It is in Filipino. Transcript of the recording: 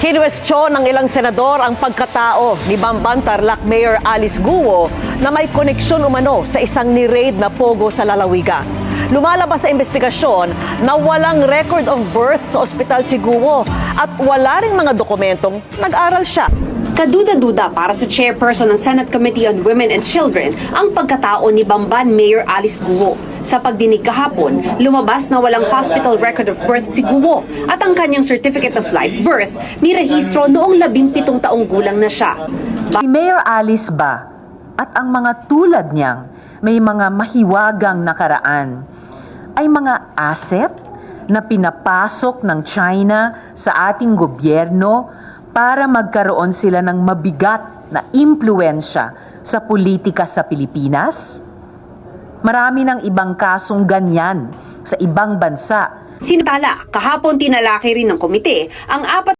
Kinwestiyon ng ilang senador ang pagkatao ni Bamban Tarlac Mayor Alice Guo na may koneksyon umano sa isang ni-raid na pogo sa lalawigan. Lumalabas sa investigasyon na walang record of birth sa ospital si Guo at wala ring mga dokumentong nag-aral siya. Kaduda-duda para sa chairperson ng Senate Committee on Women and Children ang pagkatao ni Bamban Mayor Alice Guo. Sa pagdinig kahapon, lumabas na walang hospital record of birth si Guo at ang kanyang certificate of live birth nirehistro noong 17 taong gulang na siya. Si Mayor Alice ba at ang mga tulad niyang may mga mahiwagang nakaraan ay mga asset na pinapasok ng China sa ating gobyerno para magkaroon sila ng mabigat na impluensya sa politika sa Pilipinas? Marami ng ibang kasong ganyan sa ibang bansa Sinatala, kahapon tinalaki rin ng komite ang apat